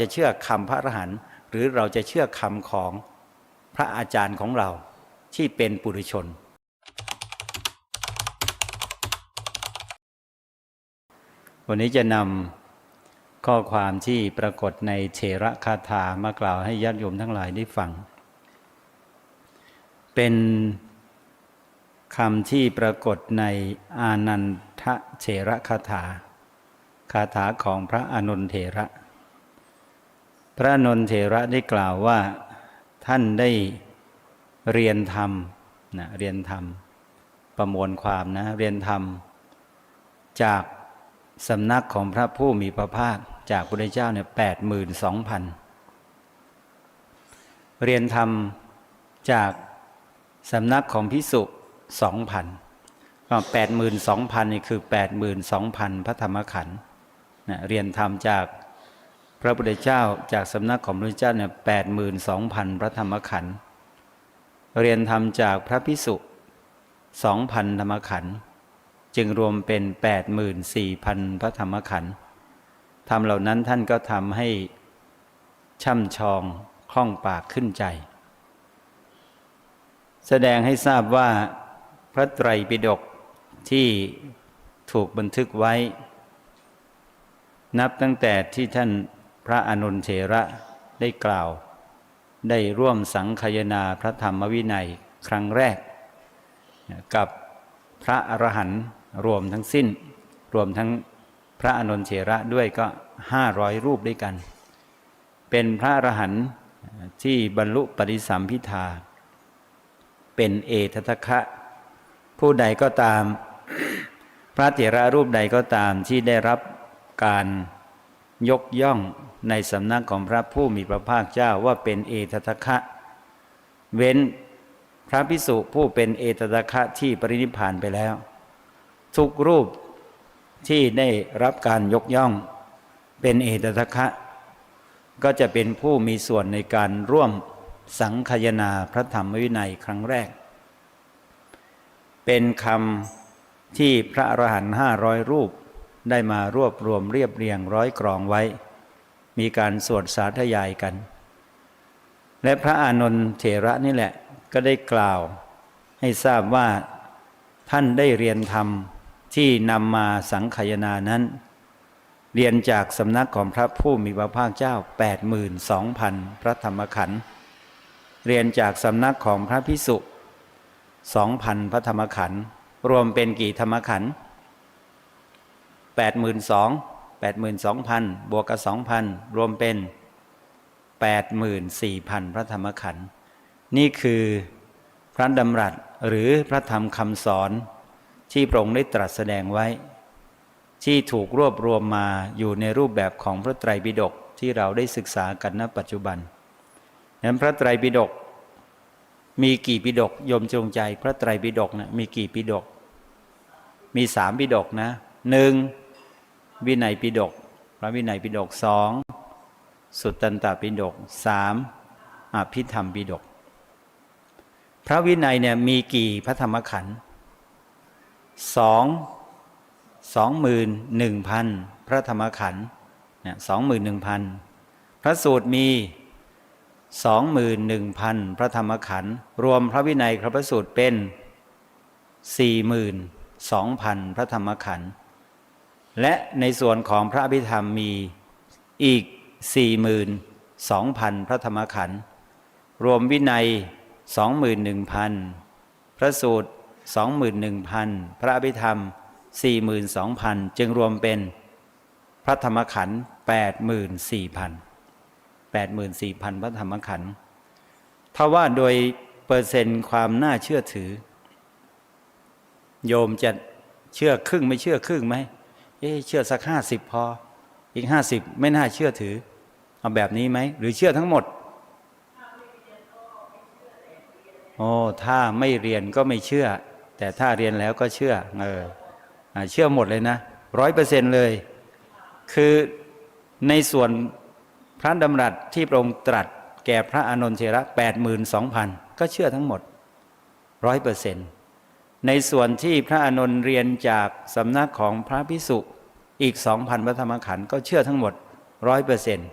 จะเชื่อคำพระอรหันต์หรือเราจะเชื่อคำของพระอาจารย์ของเราที่เป็นปุถุชน วันนี้จะนำข้อความที่ปรากฏในเทระคาถามากล่าวให้ญาติโยมทั้งหลายได้ฟัง เป็นคำที่ปรากฏในอานันทเถระคาถา คาถาของพระอานนทเถระ พระนนเถระได้กล่าวว่าท่านได้เรียนธรรมนะเรียนธรรม ประมวลความนะ เรียนธรรม จากสำนักของพระผู้มีพระภาคจากพระเจ้าเนี่ยแปดหมื่นสองพันเรียนธรรมจากสำนักของพิสุสองพันก็แปดหมื่นสองพันนี่คือแปดหมื่นสองพันพระธรรมขันธ์นะเรียนธรรมจาก ระพุทธเจ้าจากสำนักของพระเจ้าเนี่ยแปดหมื่นสองพันพระธรรมขันธ์เรียนธรรมจากพระพิสุสองพันธรรมขันธ์จึงรวมเป็นแปดหมื่นสี่พันพระธรรมขันธ์ทำเหล่านั้นท่านก็ทำให้ช่ำชองคล่องปากขึ้นใจ แสดงให้ทราบว่าพระไตรปิฎกที่ถูกบันทึกไว้ นับตั้งแต่ที่ท่าน พระอนุนเถระได้กล่าว ได้ร่วมสังคายนาพระธรรมวินัยครั้งแรก กับพระอรหันต์รวมทั้งสิ้น รวมทั้งพระอนุนเถระด้วยก็ห้าร้อยรูปด้วยกัน เป็นพระอรหันต์ที่บรรลุปริสัมพิทาเป็นเอททคะ ผู้ใดก็ตาม พระเถระรูปใดก็ตามที่ได้รับการยกย่อง ในสำนักของพระผู้มีพระภาคเจ้าว่าเป็นเอททคะ เว้นพระพิสุผู้เป็นเอตตะคะที่ปรินิพานไปแล้ว ทุกรูปที่ได้รับการยกย่อง เป็นเอตตะคะ ก็จะเป็นผู้มีส่วนในการร่วมสังคยนาพระธรรมวินัยครั้งแรก เป็นคำที่พระอรหันต์ห้าร้อยรูปได้มารวบรวมเรียบเรียงร้อยกรองไว้ มีการสวดสาธยายกัน และพระอานนท์เถระนี่แหละก็ได้กล่าวให้ทราบว่าท่านได้เรียนธรรมที่นำมาสังคายนานั้น เรียนจากสำนักของพระผู้มีพระภาคเจ้า 82,000 พระธรรมขันธ์เรียนจากสำนักของพระพิสุ2,000 พระธรรมขันธ์รวมเป็นกี่ธรรมขันธ์82,000 82,000 บวกกับ 2,000 รวมเป็น 84,000 พระธรรมขันธ์นี่คือพระดำรัสหรือพระธรรมคำสอน ที่พระองค์ได้ตรัสแสดงไว้ ที่ถูกรวบรวมมาอยู่ในรูปแบบของพระไตรปิฎกที่เราได้ศึกษากันณปัจจุบันนั้นพระไตรปิฎกมีกี่ปิฎกยมจงใจ พระไตรปิฎกนะมีกี่ปิฎกมีสามปิฎกนะหนึ่ง วินัยปิฎกพระวินัยปิฎกสองสุตตันตปิฎกสามอภิธรรมปิฎกพระวินัยเนี่ยมีกี่พระธรรมขันธ์สองสองหมื่นหนึ่งพันพระธรรมขันธ์เนี่ยสองหมื่นหนึ่งพันพระสูตรมีสองหมื่นหนึ่งพันพระธรรมขันธ์รวมพระวินัยพระพระสูตรเป็นสี่หมื่นสองพันพระธรรมขันธ์ และในส่วนของพระอภิธรรมมีอีกสี่หมื่นสองพันพระธรรมขันธ์รวมวินัยสองหมื่นหนึ่งพันพระสูตรสองหมื่นหนึ่งพันพระอภิธรรมสี่หมื่นสองพันจึงรวมเป็นพระธรรมขันธ์แปดหมื่นสี่พันแปดหมื่นสี่พันพระธรรมขันธ์ถ้าว่าโดยเปอร์เซ็นต์ความน่าเชื่อถือ โยมจะเชื่อครึ่งไม่เชื่อครึ่งไหม เอ๊เชื่อสักห้าสิบพอ อีกห้าสิบไม่น่าเชื่อถือ เอาแบบนี้ไหม หรือเชื่อทั้งหมดโอ้ถ้าไม่เรียนก็ไม่เชื่อ แต่ถ้าเรียนแล้วก็เชื่อ เออเชื่อหมดเลยนะร้อยเปอร์เซ็นเลย คือในส่วนพระดำรัสที่พระองค์ตรัส แก่พระอานนท์เชระแปดหมื่นสองพันก็เชื่อทั้งหมดร้อยเปอร์เซ็นในส่วนที่พระอานนท์เรียนจากสำนักของพระพิสุ อีกสองพันพระธรรมขันธ์ก็เชื่อทั้งหมดร้อยเปอร์เซ็นต์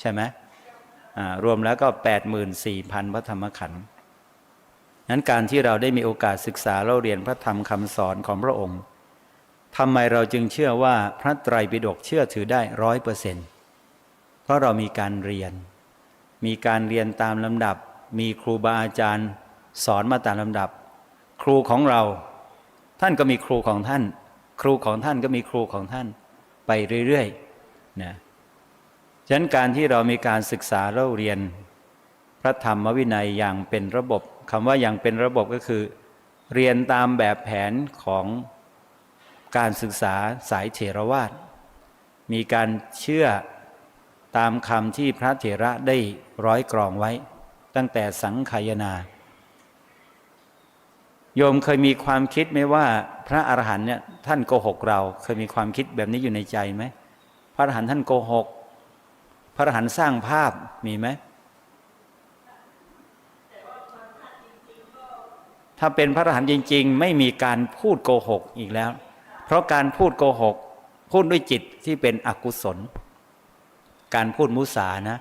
ใช่ไหมรวมแล้วก็84,000พระธรรมขันธ์นั้นการที่เราได้มีโอกาสศึกษาเราเรียนพระธรรมคำสอนของพระองค์ทำไมเราจึงเชื่อว่าพระไตรปิฎกเชื่อถือได้ร้อยเปอร์เซ็นต์เพราะเรามีการเรียน มีการเรียนตามลำดับ มีครูบาอาจารย์สอนมาตามลำดับ ครูของเรา ท่านก็มีครูของท่าน ครูของท่านก็มีครูของท่าน ไปเรื่อยๆนะฉะนั้นการที่เรามีการศึกษาเราเรียน พระธรรมวินัยอย่างเป็นระบบคำว่าอย่างเป็นระบบก็คือ เรียนตามแบบแผนของการศึกษาสายเถรวาทมีการเชื่อตามคำที่พระเถระได้ร้อยกรองไว้ ตั้งแต่สังขายนา โยมเคยมีความคิดไหมว่า พระอรหันต์เนี่ยท่านโกหกเรา เคยมีความคิดแบบนี้อยู่ในใจไหมพระอรหันต์ท่านโกหก พระอรหันต์สร้างภาพมีไหมถ้าเป็นพระอรหันต์จริง ๆ ไม่มีการพูดโกหกอีกแล้ว เพราะการพูดโกหก พูดด้วยจิตที่เป็นอกุศล การพูดมุสานะ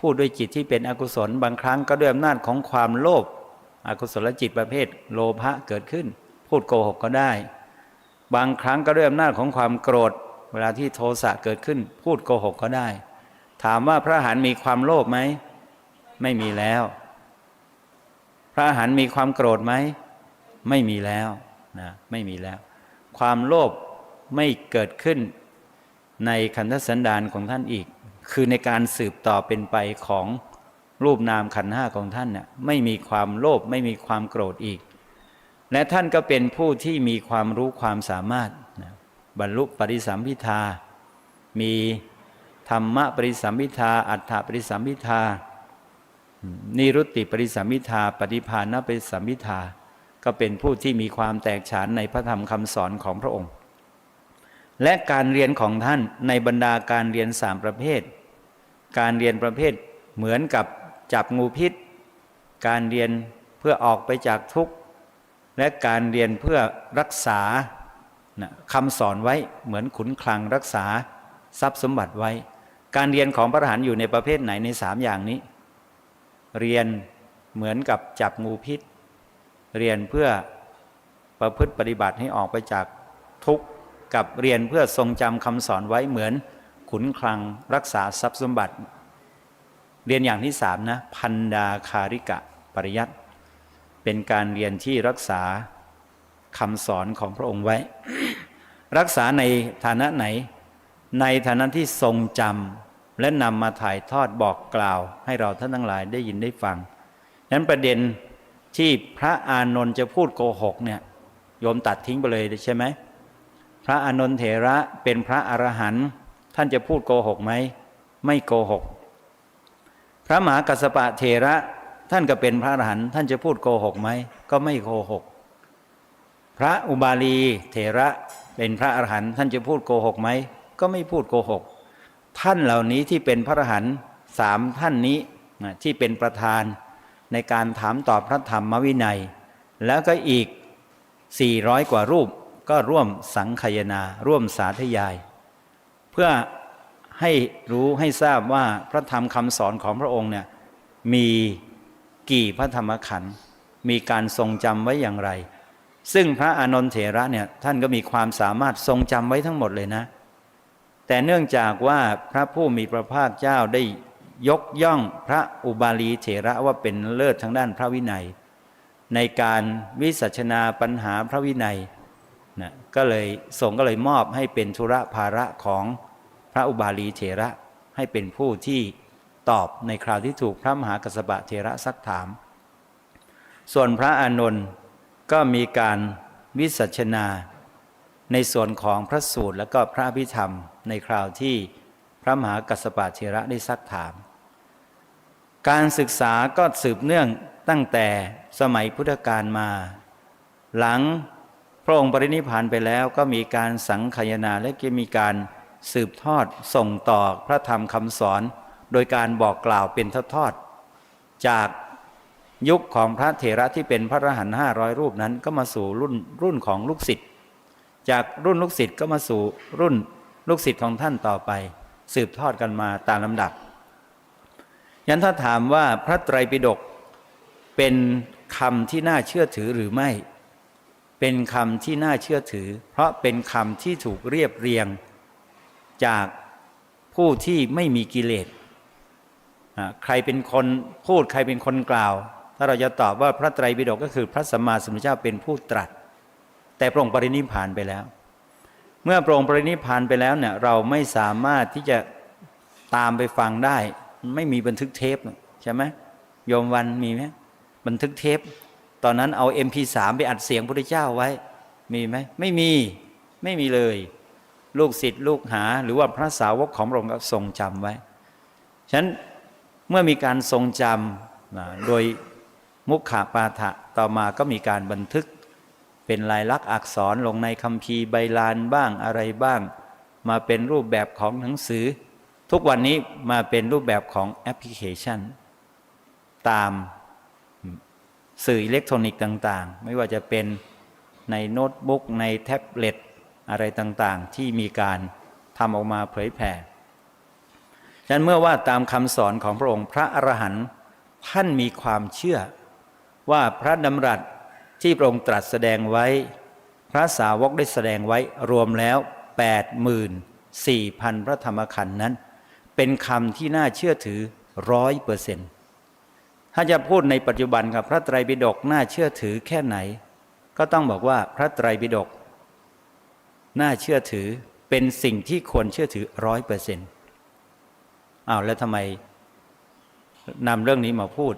พูดด้วยจิตที่เป็นอกุศล บางครั้งก็ด้วยอำนาจของความโลภ อกุศลจิตประเภทโลภะเกิดขึ้น พูดโกหกก็ได้ บางครั้งก็ด้วยอำนาจของความโกรธ เวลาที่โทสะเกิดขึ้น พูดโกหกก็ได้ ถามว่าพระหันมีความโลภไหม ไม่มีแล้ว พระหันมีความโกรธไหม ไม่มีแล้วนะไม่มีแล้ว ความโลภไม่เกิดขึ้นในขันธสันดานของท่านอีก คือในการสืบต่อเป็นไปของ รูปนามขันห้าของท่านน่ะไม่มีความโลภไม่มีความโกรธอีก และท่านก็เป็นผู้ที่มีความรู้ความสามารถ บรรลุปริสัมพิทา มีธรรมะปริสัมพิทา อัฏฐปริสัมพิทา นิรุตติปริสัมพิทา ปฏิภาณปริสัมพิทา ก็เป็นผู้ที่มีความแตกฉานในพระธรรมคำสอนของพระองค์ และการเรียนของท่านในบรรดาการเรียนสามประเภท การเรียนประเภทเหมือนกับ จับงูพิษ การเรียนเพื่อออกไปจากทุกข์ และการเรียนเพื่อรักษาคำสอนไว้เหมือนขุนคลังรักษาทรัพย์สมบัติไว้ การเรียนของพระอรหันต์อยู่ในประเภทไหนในสามอย่างนี้ เรียนเหมือนกับจับงูพิษ เรียนเพื่อประพฤติปฏิบัติให้ออกไปจากทุกข์กับเรียนเพื่อทรงจำคำสอนไว้เหมือนขุนคลังรักษาทรัพย์สมบัติ เรียนอย่างที่สามนะพันดาคาริกะปริยัติเป็นการเรียนที่รักษาคำสอนของพระองค์ไว้ รักษาในฐานะไหน ในฐานะที่ทรงจำและนำมาถ่ายทอดบอกกล่าว ให้เราท่านทั้งหลายได้ยินได้ฟังนั้นประเด็นที่พระอานนท์จะพูดโกหกเนี่ยโยมตัดทิ้งไปเลยใช่ไหมพระอานนท์เถระเป็นพระอรหันต์ท่านจะพูดโกหกไหมไม่โกหก พระมหากัสสปะเถระท่านก็เป็นพระอรหันต์ท่านจะพูดโกหกไหมก็ไม่โกหก พระอุบาลีเถระเป็นพระอรหันต์ท่านจะพูดโกหกไหมก็ไม่พูดโกหก ท่านเหล่านี้ที่เป็นพระอรหันต์สามท่านนี้ที่เป็นประธานในการถามตอบพระธรรมวินัย แล้วก็อีก 400 กว่ารูปก็ร่วมสังคายนา ร่วมสาธยาย เพื่อ ให้รู้ให้ทราบว่าพระธรรมคำสอนของพระองค์เนี่ยมีกี่พระธรรมขันธ์มีการทรงจำไว้อย่างไร ซึ่งพระอานนทเถระเนี่ยท่านก็มีความสามารถทรงจำไว้ทั้งหมดเลยนะ แต่เนื่องจากว่าพระผู้มีพระภาคเจ้าได้ยกย่องพระอุบาลีเถระว่าเป็นเลิศทางด้านพระวินัย ในการวิสัชนาปัญหาพระวินัยนะก็เลยทรงก็เลยมอบให้เป็นธุระภาระของ ระอุบาลีเถระให้เป็นผู้ที่ตอบในคราวที่ถูกพระมหากัสสปะเถระซักถาม ส่วนพระอานนท์ก็มีการวิสัชนา ในส่วนของพระสูตรและก็พระพิธรรมในคราวที่พระมหากัสสปะเถระได้ซักถาม การศึกษาก็สืบเนื่องตั้งแต่สมัยพุทธกาลมา หลังพระองค์ปรินิพานไปแล้วก็มีการสังคายนาและก็มีการ สืบทอดส่งต่อพระธรรมคำสอน โดยการบอกกล่าวเป็นทอดๆจากยุคของพระเถระที่เป็นพระอรหันต์ห้าร้อยรูปนั้นก็มาสู่รุ่นรุ่นของลูกศิษย์จากรุ่นลูกศิษย์ก็มาสู่รุ่นลูกศิษย์ของท่านต่อไป สืบทอดกันมาตามลำดับ ยันถ้าถามว่าพระไตรปิฎกเป็นคำที่น่าเชื่อถือหรือไม่ เป็นคำที่น่าเชื่อถือ เพราะเป็นคำที่ถูกเรียบเรียง จากผู้ที่ไม่มีกิเลสใครเป็นคนพูดใครเป็นคนกล่าว ถ้าเราจะตอบว่าพระไตรปิฎกก็คือพระสัมมาสัมพุทธเจ้าเป็นผู้ตรัส แต่พระองค์ปรินิพานไปแล้ว เมื่อพระองค์ปรินิพพานไปแล้วเนี่ยเราไม่สามารถที่จะตามไปฟังได้ ไม่มีบันทึกเทปใช่ไหมโยมวันมีไหมบันทึกเทป ตอนนั้นเอา MP3 ไปอัดเสียงพระพุทธเจ้าไว้ มีไหมไม่มีไม่มีเลย ลูกศิษย์ลูกหา หรือว่าพระสาวกของพระองค์ก็ทรงจำไว้ ฉะนั้นเมื่อมีการทรงจำนะโดยมุขขาปาฐะต่อมาก็มีการบันทึกเป็นลายลักษณ์อักษรลงในคัมภีร์ใบลานบ้างอะไรบ้าง มาเป็นรูปแบบของหนังสือ ทุกวันนี้มาเป็นรูปแบบของแอปพลิเคชัน ตามสื่ออิเล็กทรอนิกส์ต่าง ๆ ไม่ว่าจะเป็นในโน้ตบุ๊กในแท็บเล็ต อะไรต่างๆ ที่มีการทำออกมาเผยแผ่ฉะนั้นเมื่อว่าตามคำสอนของพระองค์พระอรหันต์ท่านมีความเชื่อ ว่าพระดำรัสที่พระองค์ตรัสแสดงไว้ พระสาวกได้แสดงไว้รวมแล้ว84,000 พระธรรมขันธ์นั้น เป็นคำที่น่าเชื่อถือร้อยเปอร์เซ็นต์ถ้าจะพูดในปัจจุบันกับพระไตรปิฎกน่าเชื่อถือแค่ไหน ก็ต้องบอกว่าพระไตรปิฎก น่าเชื่อถือเป็นสิ่งที่ควรเชื่อถือร้อยเปอร์เซ็นต์อ้าวแล้วทำไมนำเรื่องนี้มาพูด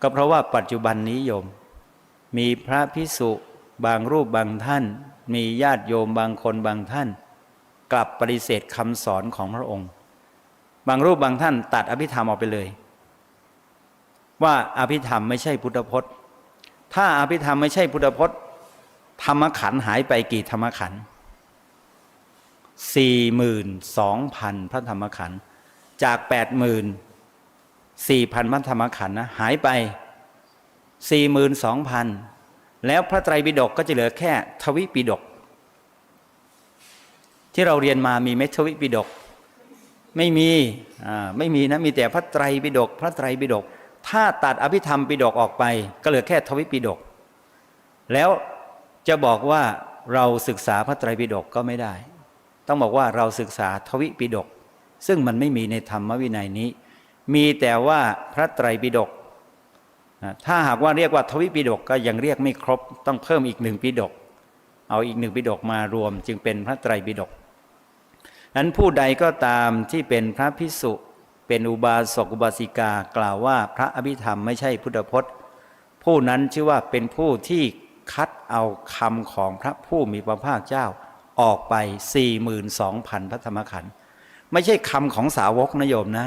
ก็เพราะว่าปัจจุบันนี้โยม มีพระพิสุบางรูปบางท่าน มีญาติโยมบางคนบางท่าน กลับปฏิเสธคำสอนของพระองค์ บางรูปบางท่านตัดอภิธรรมออกไปเลย ว่าอภิธรรมไม่ใช่พุทธพจน์ ถ้าอภิธรรมไม่ใช่พุทธพจน์ ธรรมขันหายไปกี่ธรรมขันธ์ สี่หมื่นสองพันพระธรรมขันธ์จากแปดหมื่นสี่พันพระธรรมขันธ์นะหายไปสี่หมื่นสองพันแล้วพระไตรปิฎกก็จะเหลือแค่ทวิปิฎกที่เราเรียนมามีไหมทวิปิฎกไม่มีไม่มีนะมีแต่พระไตรปิฎกพระไตรปิฎกถ้าตัดอภิธรรมปิฎกออกไป ก็เหลือแค่ทวิปิฎกแล้วจะบอกว่าเราศึกษาพระไตรปิฎกก็ไม่ได้ ต้องบอกว่าเราศึกษาทวิปิฎกซึ่งมันไม่มีในธรรมวินัยนี้ มีแต่ว่าพระไตรปิฎกถ้าหากว่าเรียกว่าทวิปิฎกก็ยังเรียกไม่ครบ ต้องเพิ่มอีกหนึ่งปิฎกเอาอีกหนึ่งปิฎกมารวมจึงเป็นพระไตรปิฎกนั้นผู้ใดก็ตามที่เป็นพระพิสุเป็นอุบาสกอุบาสิกากล่าวว่าพระอภิธรรมไม่ใช่พุทธพจน์ ผู้นั้นชื่อว่าเป็นผู้ที่คัดเอาคำของพระผู้มีพระภาคเจ้า ออกไป 42,000 พระธรรมขันธ์ไม่ใช่คำของสาวกนะโยมนะ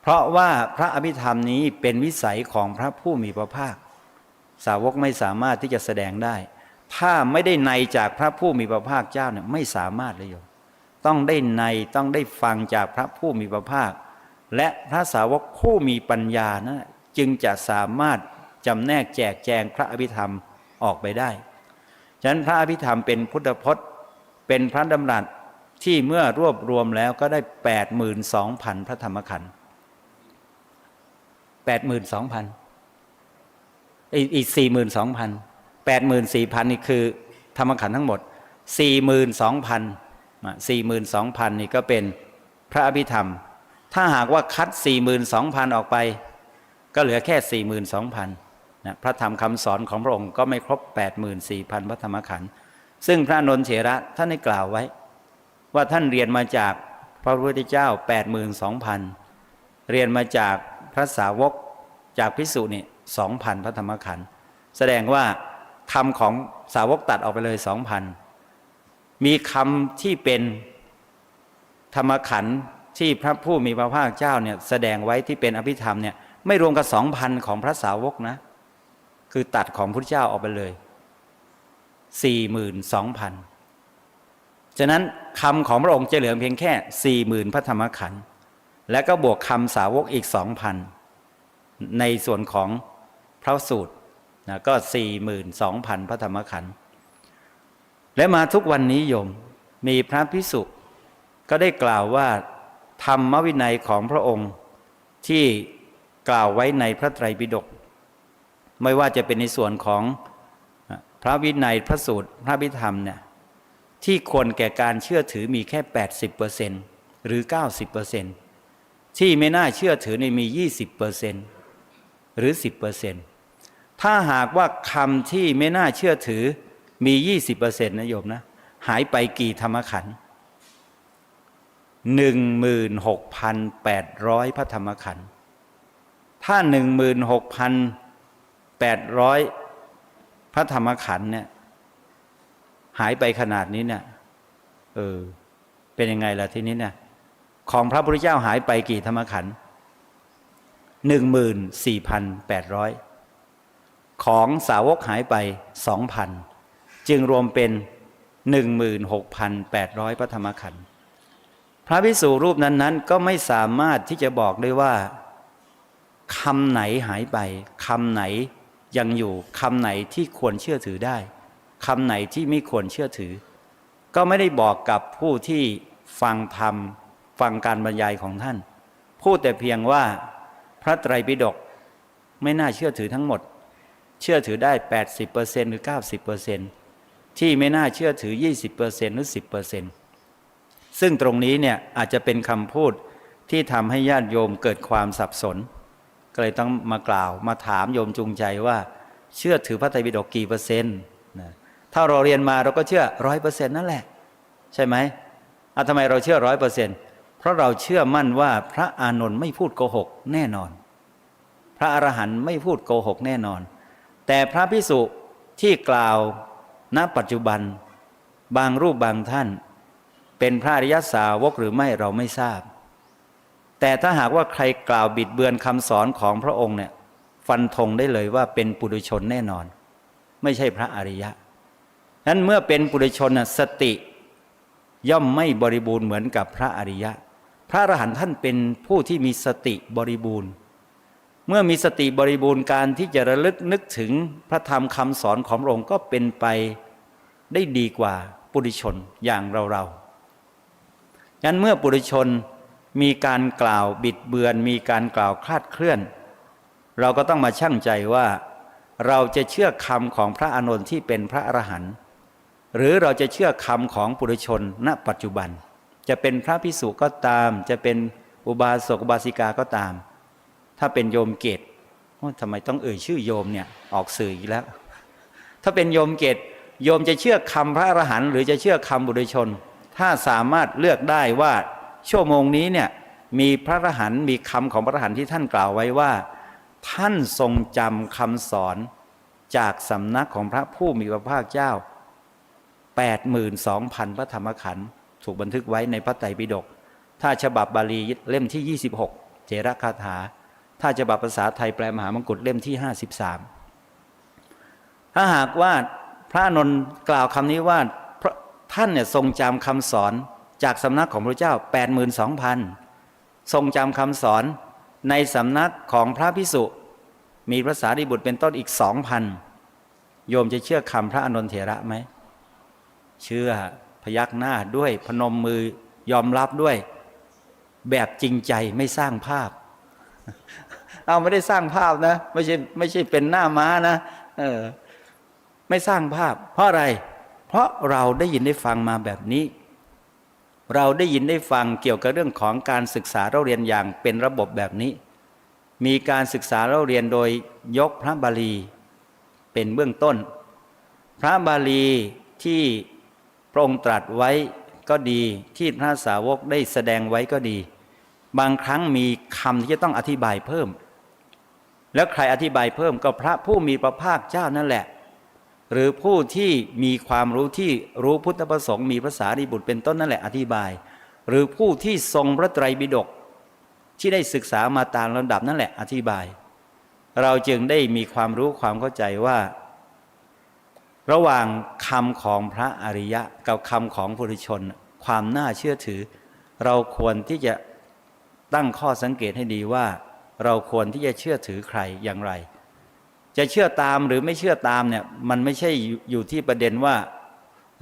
เพราะว่าพระอภิธรรมนี้เป็นวิสัยของพระผู้มีพระภาค สาวกไม่สามารถที่จะแสดงได้ ถ้าไม่ได้ในจากพระผู้มีพระภาคเจ้าเนี่ยไม่สามารถเลยโยมต้องได้ในต้องได้ฟังจากพระผู้มีพระภาค และพระสาวกผู้มีปัญญานะจึงจะสามารถจำแนกแจกแจงพระอภิธรรมออกไปได้ ฉะนั้นพระอภิธรรมเป็นพุทธพจน์ เป็นพระดำรัสที่เมื่อรวบรวมแล้วก็ได้แปดหมื่นสองพันพระธรรมขันธ์แปดหมื่นสองพันอีกสี่หมื่นสองพันแปดหมื่นสี่พันนี่คือธรรมขันธ์ทั้งหมดสี่หมื่นสองพันสี่หมื่นสองพันนี่ก็เป็นพระอภิธรรม ถ้าหากว่าคัดสี่หมื่นสองพันออกไป ก็เหลือแค่สี่หมื่นสองพันนะพระธรรมคำสอนของพระองค์ก็ไม่ครบแปดหมื่นสี่พันพระธรรมขันธ์ ซึ่งพระนนเถระท่านได้กล่าวไว้ ว่าท่านเรียนมาจากพระพุทธเจ้าแปดหมื่นสองพันเรียนมาจากพระสาวกจากพิสุนี่สองพันพระธรรมขันธ์แสดงว่าคำของสาวกตัดออกไปเลยสองพันมีคำที่เป็นธรรมขันธ์ที่พระผู้มีพระภาคเจ้าเนี่ยแสดงไว้ที่เป็นอภิธรรมเนี่ยไม่รวมกับสองพันของพระสาวกนะ คือตัดของพระเจ้าออกไปเลย สี่หมื่นสองพันฉะนั้นคำของพระองค์จะเหลือเพียงแค่สี่หมื่นพระธรรมขันธ์และก็บวกคำสาวกอีกสองพันในส่วนของพระสูตรนะก็สี่หมื่นสองพันพระธรรมขันธ์และมาทุกวันนี้โยมมีพระพิสุก็ได้กล่าวว่าธรรมวินัยของพระองค์ที่กล่าวไว้ในพระไตรปิฎกไม่ว่าจะเป็นในส่วนของ พระวินัยพระสูตรพระพิธรรมเนี่ยที่ควรแก่การเชื่อถือมีแค่แปดสิบเปอร์80%หรือเก้าสิบเปอร์90%ที่ไม่น่าเชื่อถือในมียี่สิบเปอร์20%หรือสิบเปอร์10%ถ้าหากว่าคำที่ไม่น่าเชื่อถือมียี่สิบเปอร์เซนนะโยมนะ หายไปกี่ธรรมขันหนึ่งหมื่นหกพันแปดร้อยพระธรรมขันถ้าหนึ่งหมื่นหกพันแปดร้อย พระธรรมขันธ์เนี่ย หายไปขนาดนี้เนี่ย เออ เป็นยังไงล่ะทีนี้เนี่ย ของพระพุทธเจ้าหายไปกี่ธรรมขันธ์14,800ของสาวกหายไป2,000จึงรวมเป็น16,800พระธรรมขันธ์พระพิสูรูปนั้นๆ ก็ไม่สามารถที่จะบอกได้ว่าคำไหนหายไปคำไหน ยังอยู่คำไหนที่ควรเชื่อถือได้คำไหนที่ไม่ควรเชื่อถือ ก็ไม่ได้บอกกับผู้ที่ฟังธรรมฟังการบรรยายของท่าน พูดแต่เพียงว่าพระไตรปิฎกไม่น่าเชื่อถือทั้งหมด เชื่อถือได้ 80%หรือ 90%ที่ไม่น่าเชื่อถือ 20%หรือ 10%ซึ่งตรงนี้เนี่ยอาจจะเป็นคำพูดที่ทำให้ญาติโยมเกิดความสับสน ก็เลยต้องมากล่าว มาถามโยมจูงใจว่า เชื่อถือพระไตรปิฎกกี่เปอร์เซ็นต์นะถ้าเราเรียนมาเราก็เชื่อร้อยเปอร์เซ็นต์นั่นแหละ ใช่ไหมอะทำไมเราเชื่อร้อยเปอร์เซ็นต์เพราะเราเชื่อมั่นว่าพระอานนท์ไม่พูดโกหกแน่นอน พระอรหันต์ไม่พูดโกหกแน่นอน แต่พระพิสุที่กล่าวณปัจจุบันบางรูปบางท่าน เป็นพระอริยสาวกหรือไม่เราไม่ทราบ แต่ถ้าหากว่าใครกล่าวบิดเบือนคำสอนของพระองค์เนี่ยฟันธงได้เลยว่าเป็นปุถุชนแน่นอน ไม่ใช่พระอริยะนั้นเมื่อเป็นปุถุชนสติย่อมไม่บริบูรณ์เหมือนกับพระอริยะ พระอรหันต์ท่านเป็นผู้ที่มีสติบริบูรณ์ เมื่อมีสติบริบูรณ์การที่จะระลึกนึกถึงพระธรรมคำสอนของพระองค์ก็เป็นไปได้ดีกว่าปุถุชนอย่างเราเรางั้นเมื่อปุถุชน มีการกล่าวบิดเบือน มีการกล่าวคลาดเคลื่อน เราก็ต้องมาชั่งใจว่า เราจะเชื่อคำของพระอานนท์ที่เป็นพระอรหันต์หรือเราจะเชื่อคำของปุถุชนณปัจจุบัน จะเป็นพระพิสุก็ตาม จะเป็นอุบาสกอุบาสิกาก็ตาม ถ้าเป็นโยมเกตทำไมต้องเอ่ยชื่อโยมเนี่ยออกสื่ออีกแล้ว ถ้าเป็นโยมเกตโยมจะเชื่อคำพระอรหันต์หรือจะเชื่อคำบุตรชน ถ้าสามารถเลือกได้ว่า ชั่วโมงนี้เนี่ยมีพระอรหันต์มีคำของพระอรหันต์ที่ท่านกล่าวไว้ว่า ท่านทรงจำคำสอนจากสำนักของพระผู้มีพระภาคเจ้า 82,000 พระธรรมขันธ์ถูกบันทึกไว้ในพระไตรปิฎกถ้าฉบับบาลีเล่มที่ 26 เจรคาถา ถ้าฉบับภาษาไทยแปลมหามงกุฎเล่มที่ 53 ถ้าหากว่าพระนนท์กล่าวคำนี้ว่าท่านเนี่ยทรงจำคำสอน จากสำนักของพระเจ้า 82,000 ทรงจำคำสอนในสำนักของพระพิสุมีพระสารีบุตรเป็นต้นอีก 2,000 โยมจะเชื่อคำพระอนนทเถระไหม เชื่อพยักหน้าด้วยพนมมือยอมรับด้วย แบบจริงใจไม่สร้างภาพ เอาไม่ได้สร้างภาพนะ ไม่ใช่ไม่ใช่เป็นหน้าม้านะเออไม่สร้างภาพ เพราะอะไร เพราะเราได้ยินได้ฟังมาแบบนี้ เราได้ยินได้ฟังเกี่ยวกับเรื่องของการศึกษาเราเรียนอย่างเป็นระบบแบบนี้ มีการศึกษาเราเรียนโดยยกพระบาลี เป็นเบื้องต้น พระบาลีที่พระองค์ตรัสไว้ก็ดีที่พระสาวกได้แสดงไว้ก็ดี บางครั้งมีคำที่จะต้องอธิบายเพิ่ม แล้วใครอธิบายเพิ่มก็พระผู้มีพระภาคเจ้านั่นแหละ หรือผู้ที่มีความรู้ที่รู้พุทธประสงค์มีภาษาดีบุตรเป็นต้นนั่นแหละอธิบาย หรือผู้ที่ทรงพระไตรปิฎกที่ได้ศึกษามาตามลำดับนั่นแหละอธิบาย เราจึงได้มีความรู้ความเข้าใจว่า ระหว่างคำของพระอริยะกับคำของผู้ชน ความน่าเชื่อถือ เราควรที่จะตั้งข้อสังเกตให้ดีว่า เราควรที่จะเชื่อถือใครอย่างไร จะเชื่อตามหรือไม่เชื่อตามเนี่ยมันไม่ใช่อยู่ที่ประเด็นว่า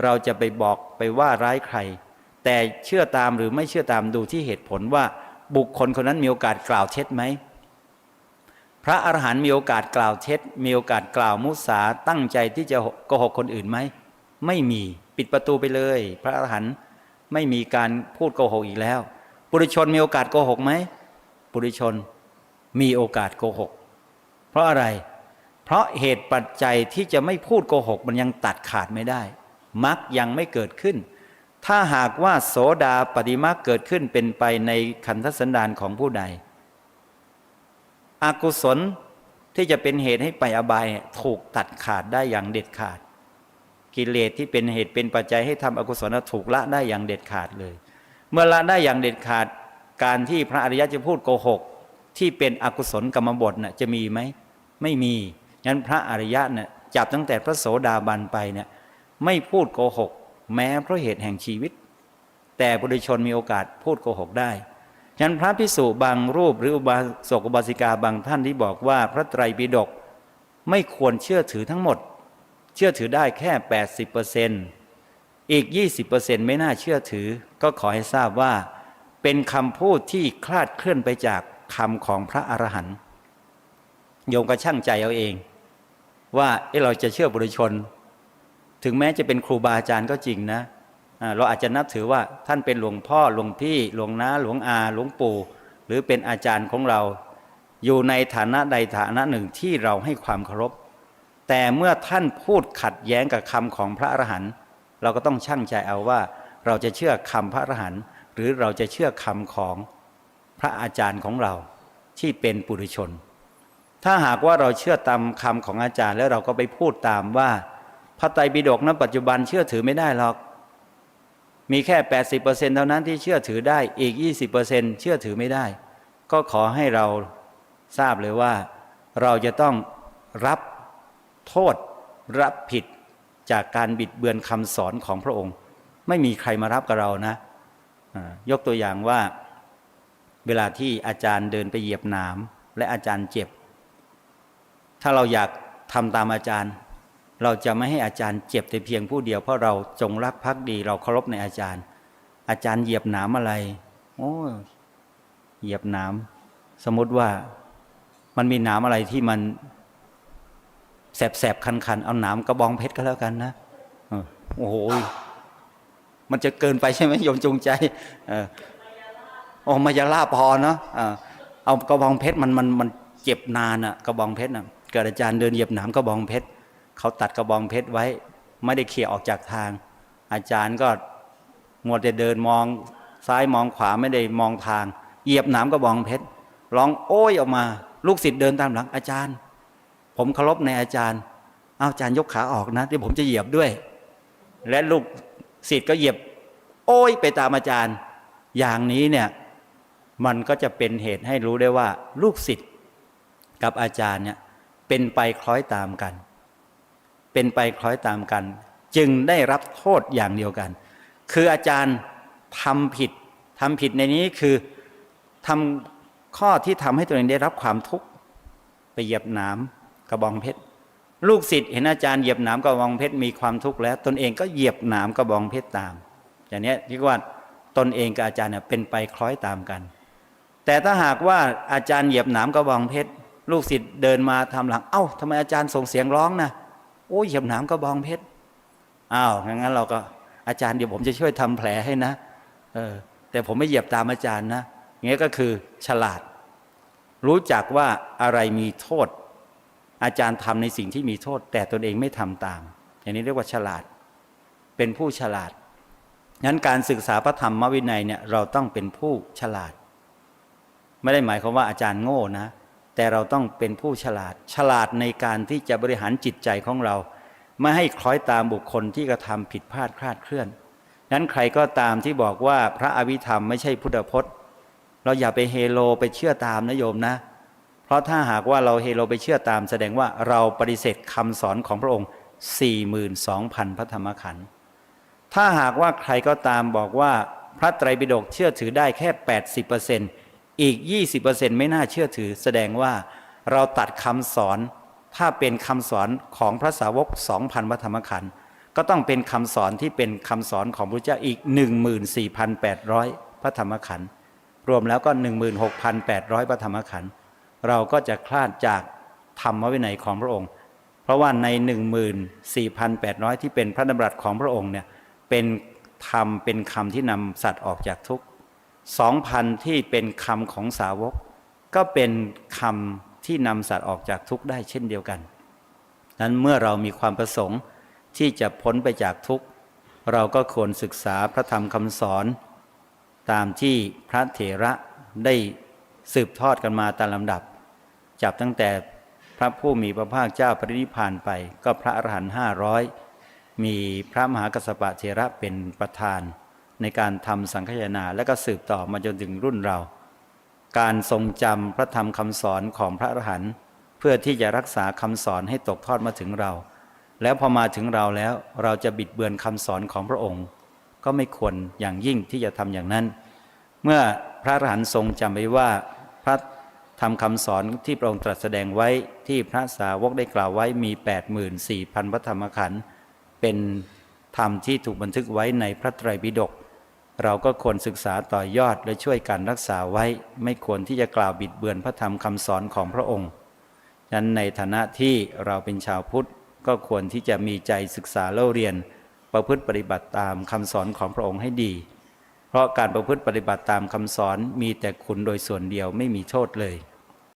เราจะไปบอกไปว่าร้ายใคร แต่เชื่อตามหรือไม่เชื่อตามดูที่เหตุผลว่าบุคคลคนนั้นมีโอกาสกล่าวเท็จไหมพระอรหันต์มีโอกาสกล่าวเท็จ มีโอกาสกล่าวมุสาตั้งใจที่จะโกหกคนอื่นไหมไม่มีปิดประตูไปเลย พระอรหันต์ไม่มีการพูดโกหกอีกแล้วปุถุชนมีโอกาสโกหกไหมปุถุชนมีโอกาสโกหก เพราะอะไร เพราะเหตุปัจจัยที่จะไม่พูดโกหกมันยังตัดขาดไม่ได้มักยังไม่เกิดขึ้น ถ้าหากว่าโสดาปฏิมาเกิดขึ้นเป็นไปในขันธสันดานของผู้ใด อกุศลที่จะเป็นเหตุให้ไปอบายถูกตัดขาดได้อย่างเด็ดขาด กิเลสที่เป็นเหตุเป็นปัจจัยให้ทำอกุศลถูกละได้อย่างเด็ดขาดเลย เมื่อละได้อย่างเด็ดขาด การที่พระอริยะจะพูดโกหก ที่เป็นอกุศลกรรมบทน่ะจะมีไหมไม่มี งั้นพระอริยะเนี่ยจับตั้งแต่พระโสดาบันไปเนี่ยไม่พูดโกหก แม้เพราะเหตุแห่งชีวิต แต่บุรุชนมีโอกาสพูดโกหกได้ฉะนั้นพระพิสุบางรูปหรืออุบาสกอุบาสิกาบางท่านที่บอกว่าพระไตรปิฎกไม่ควรเชื่อถือทั้งหมด เชื่อถือได้แค่ 80%อีก 20%ไม่น่าเชื่อถือ ก็ขอให้ทราบว่า เป็นคำพูดที่คลาดเคลื่อนไปจากคำของพระอรหันต์โยมก็ช่างใจเอาเอง ว่าเอะเราจะเชื่อบุรุชน ถึงแม้จะเป็นครูบาอาจารย์ก็จริงนะเราอาจจะนับถือว่าท่านเป็นหลวงพ่อหลวงพี่หลวงน้าหลวงอาหลวงปู่ หรือเป็นอาจารย์ของเรา อยู่ในฐานะใดฐานะหนึ่งที่เราให้ความเคารพ แต่เมื่อท่านพูดขัดแย้งกับคำของพระอรหันต์เราก็ต้องชั่งใจเอาว่า เราจะเชื่อคำพระอรหันต์หรือเราจะเชื่อคำของพระอาจารย์ของเราที่เป็นปุถุชน ถ้าหากว่าเราเชื่อตามคำของอาจารย์แล้วเราก็ไปพูดตามว่า พระไตรปิฎกนั้นปัจจุบันเชื่อถือไม่ได้หรอก มีแค่ 80%เท่านั้นที่เชื่อถือได้อีก 20%เชื่อถือไม่ได้ ก็ขอให้เราทราบเลยว่า เราจะต้องรับโทษรับผิดจากการบิดเบือนคำสอนของพระองค์ ไม่มีใครมารับกับเรานะยกตัวอย่างว่า เวลาที่อาจารย์เดินไปเหยียบหนามและอาจารย์เจ็บ ถ้าเราอยากทำตามอาจารย์ เราจะไม่ให้อาจารย์เจ็บแต่เพียงผู้เดียวเพราะเราจงรักภักดี เราเคารพในอาจารย์ อาจารย์เหยียบหนามอะไร โอ้ยเหยียบหนามสมมติว่ามันมีหนามอะไรที่มันแสบๆคันๆเอาหนามกระบองเพชรก็แล้วกันนะโอ้โหมันจะเกินไปใช่ไหมโยมจงใจเออโอ้มายาลาพอเนาะเอากระบองเพชรมันมันมันเจ็บนานอะกระบองเพชรนะ เกิดอาจารย์เดินเหยียบหนามกระบองเพชรเขาตัดกระบองเพชรไว้ ไม่ได้เขี่ยออกจากทาง อาจารย์ก็มัวแต่เดินมองซ้ายมองขวาไม่ได้มองทาง เหยียบหนามกระบองเพชรร้องโอ้ยออกมา ลูกศิษย์เดินตามหลังอาจารย์ ผมเคารพในอาจารย์เอาอาจารย์ยกขาออกนะที่ผมจะเหยียบด้วย และลูกศิษย์ก็เหยียบ โอ้ยไปตามอาจารย์ อย่างนี้เนี่ยมันก็จะเป็นเหตุให้รู้ได้ว่า ลูกศิษย์กับอาจารย์เนี่ย เป็นไปคล้อยตามกัน เป็นไปคล้อยตามกัน จึงได้รับโทษอย่างเดียวกัน คืออาจารย์ทำผิดทำผิดในนี้คือทำข้อที่ทำให้ตัวเองได้รับความทุกข์ไปเหยียบหนามกระบองเพชรลูกศิษย์เห็นอาจารย์เหยียบหนามกระบองเพชรมีความทุกข์แล้ว ตนเองก็เหยียบหนามกระบองเพชรตาม อย่างนี้ที่ว่าตนเองกับอาจารย์เนี่ยเป็นไปคล้อยตามกัน แต่ถ้าหากว่าอาจารย์เหยียบหนามกระบองเพชร ลูกศิษย์เดินมาทำหลัง เอ้าทำไมอาจารย์ส่งเสียงร้องนะโอ้ยเหยียบหนามกระบองเพชรอ้าวงั้นเราก็อาจารย์เดี๋ยวผมจะช่วยทำแผลให้นะ เออ แต่ผมไม่เหยียบตามอาจารย์นะงี้ก็คือฉลาด รู้จักว่าอะไรมีโทษ อาจารย์ทำในสิ่งที่มีโทษ แต่ตนเองไม่ทำตาม อย่างนี้เรียกว่าฉลาด เป็นผู้ฉลาดงั้นการศึกษาพระธรรมวินัยเนี่ยเราต้องเป็นผู้ฉลาด ไม่ได้หมายความว่าอาจารย์โง่นะ แต่เราต้องเป็นผู้ฉลาด ฉลาดในการที่จะบริหารจิตใจของเรา ไม่ให้คล้อยตามบุคคลที่กระทำผิดพลาดคลาดเคลื่อน นั้นใครก็ตามที่บอกว่าพระอภิธรรมไม่ใช่พุทธพจน์ เราอย่าไปเฮโลไปเชื่อตามนะโยมนะ เพราะถ้าหากว่าเราเฮโลไปเชื่อตาม แสดงว่าเราปฏิเสธคำสอนของพระองค์ 42,000 พระธรรมขันธ์ถ้าหากว่าใครก็ตามบอกว่าพระไตรปิฎกเชื่อถือได้แค่ 80% อีก 20%ไม่น่าเชื่อถือ แสดงว่าเราตัดคำสอน ถ้าเป็นคำสอนของพระสาวก 2,000 พระธรรมขันธ์ก็ต้องเป็นคำสอนที่เป็นคำสอนของพระเจ้าอีก 14,800 พระธรรมขันธ์รวมแล้วก็ 16,800 พระธรรมขันธ์เราก็จะคลาดจากธรรมวินัยของพระองค์ เพราะว่าใน 14,800 ที่เป็นพระดำรัสของพระองค์เนี่ยเป็นธรรมเป็นคำที่นำสัตว์ออกจากทุกข์ 2,000ที่เป็นคำของสาวก ก็เป็นคำที่นำสัตว์ออกจากทุกข์ได้เช่นเดียวกัน นั้นเมื่อเรามีความประสงค์ที่จะพ้นไปจากทุกข์เราก็ควรศึกษาพระธรรมคำสอน ตามที่พระเถระได้สืบทอดกันมาตามลำดับ จับตั้งแต่พระผู้มีพระภาคเจ้าปรินิพพานไป ก็พระอรหันต์ห้าร้อยมีพระมหากัสสปะเถระเป็นประธาน ในการทำสังฆยนาและก็สืบต่อมาจนถึงรุ่นเรา การทรงจำพระธรรมคำสอนของพระอรหันต์เพื่อที่จะรักษาคำสอนให้ตกทอดมาถึงเรา แล้วพอมาถึงเราแล้วเราจะบิดเบือนคำสอนของพระองค์ ก็ไม่ควรอย่างยิ่งที่จะทำอย่างนั้น เมื่อพระอรหันต์ทรงจำไว้ว่าพระธรรมคำสอนที่พระองค์ตรัสแสดงไว้ที่พระสาวกได้กล่าวไว้มี 84,000 พระธรรมขันธ์เป็นธรรมที่ถูกบันทึกไว้ในพระไตรปิฎก เราก็ควรศึกษาต่อยอดและช่วยกันรักษาไว้ ไม่ควรที่จะกล่าวบิดเบือนพระธรรมคำสอนของพระองค์ฉะนั้นในฐานะที่เราเป็นชาวพุทธก็ควรที่จะมีใจศึกษาเล่าเรียน ประพฤติปฏิบัติตามคำสอนของพระองค์ให้ดี เพราะการประพฤติปฏิบัติตามคำสอนมีแต่คุณโดยส่วนเดียวไม่มีโทษเลย